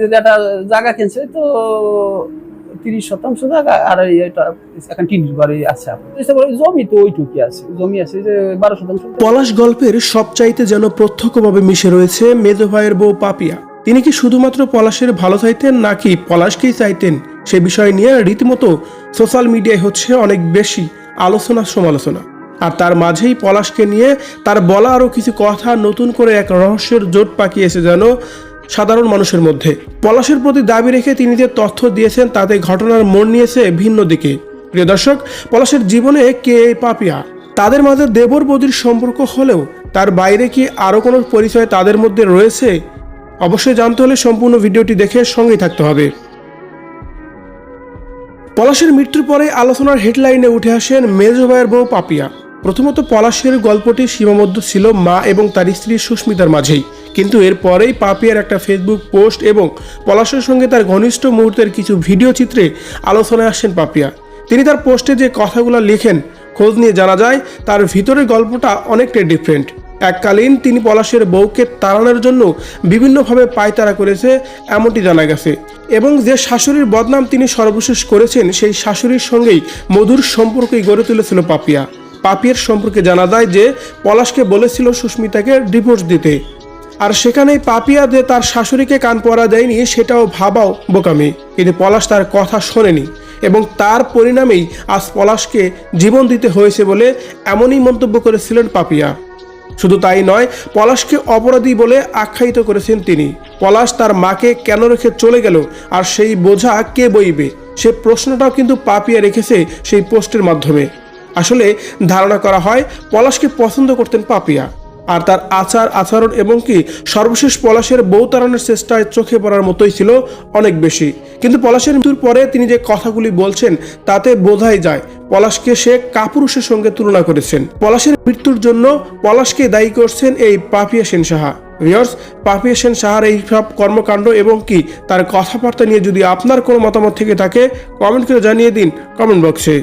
যে একটা জায়গা কিনছে, তো তিরিশ শতাংশ জায়গা, আর এই এটা এখন টিনির ঘরে আছে। জমি তো ওইটুকুই আছে, জমি আছে যে বারো শতাংশ। পলাশ গল্পের সবচাইতে যেন প্রত্যক্ষভাবে মিশে রয়েছে মেজো ভাইয়ের বউ পাপিয়া। তিনি কি শুধুমাত্র পলাশের ভালো চাইতেন, নাকি পলাশকেই চাইতেন? সে বিষয় নিয়ে রীতিমতো সোশ্যাল মিডিয়ায় হচ্ছে অনেক বেশি আলোচনা সমালোচনা। আর তার মাঝেই পলাশকে নিয়ে তার বলা আরও কিছু কথা নতুন করে এক রহস্যের জোট পাকিয়েছে যেন সাধারণ মানুষের মধ্যে। পলাশের প্রতি দাবি রেখে তিনি যে তথ্য দিয়েছেন, তাতে ঘটনার মোড় নিয়েছে ভিন্ন দিকে। প্রিয় দর্শক, পলাশের জীবনে কে এই পাপিয়া? তাদের মাঝে দেবর বদির সম্পর্ক হলেও তার বাইরে কি আরও কোনো পরিচয় তাদের মধ্যে রয়েছে? অবশ্যই জানতে হলে সম্পূর্ণ ভিডিওটি দেখে সঙ্গেই থাকতে হবে। পলাশের মৃত্যুর পরে আলোচনার হেডলাইনে উঠে আসেন মেজো ভাইয়ের বউ পাপিয়া। প্রথমত পলাশের গল্পটি সীমাবদ্ধ ছিল মা এবং তার স্ত্রী সুস্মিতার মাঝেই। কিন্তু এরপরেই পাপিয়ার একটা ফেসবুক পোস্ট এবং পলাশের সঙ্গে তার ঘনিষ্ঠ মুহূর্তের কিছু ভিডিও চিত্রে আলোচনায় আসেন পাপিয়া। তিনি তার পোস্টে যে কথাগুলো লেখেন, খোঁজ নিয়ে জানা যায় তার ভিতরের গল্পটা অনেকটাই ডিফারেন্ট এককালীন তিনি পলাশের বউকে তাড়ানোর জন্য বিভিন্নভাবে পায়তারা করেছে এমনটি জানা গেছে। এবং যে শাশুড়ির বদনাম তিনি সর্বশেষ করেছেন, সেই শাশুড়ির সঙ্গেই মধুর সম্পর্কই গড়ে তুলেছিল পাপিয়া। পাপিয়ার সম্পর্কে জানা যায় যে পলাশকে বলেছিল সুস্মিতাকে ডিভোর্স দিতে। আর সেখানেই পাপিয়া যে তার শাশুড়িকে কান পরা দেয়নি, সেটাও ভাবাও বোকামি। কিন্তু পলাশ তার কথা শোনেনি এবং তার পরিণামেই আজ পলাশকে জীবন দিতে হয়েছে বলে এমনই মন্তব্য করেছিলেন পাপিয়া। শুধু তাই নয়, পলাশকে অপরাধী বলে আখ্যায়িত করেছেন তিনি। পলাশ তার মাকে কেন রেখে চলে গেল আর সেই বোঝা কে বইবে? সে প্রশ্নটাও কিন্তু পাপিয়া রেখেছে সেই পোস্টের মাধ্যমে। আসলে ধারণা করা হয়, পলাশকে পছন্দ করতেন পাপিয়া। আর তার আচার, আচরণ এবং কি সর্বশেষ পলাশের বউ চেষ্টায় চোখে পড়ার মতোই ছিল অনেক বেশি। কিন্তু পলাশের মৃত্যুর পরে তিনি যে কথাগুলি বলছেন তাতে বোঝাই যায়, পলাশকে সে কাপুরুষের সঙ্গে তুলনা করেছেন। পলাশের মৃত্যুর জন্য পলাশকে দায়ী করছেন এই পাপিয়া সেন সাহা। ভিওর্স পাপিয়া সেন সাহার এই সব কর্মকাণ্ড এবং কি তার কথাবার্তা নিয়ে যদি আপনার কোনো মতামত থেকে থাকে কমেন্ট করে জানিয়ে দিন কমেন্ট বক্সে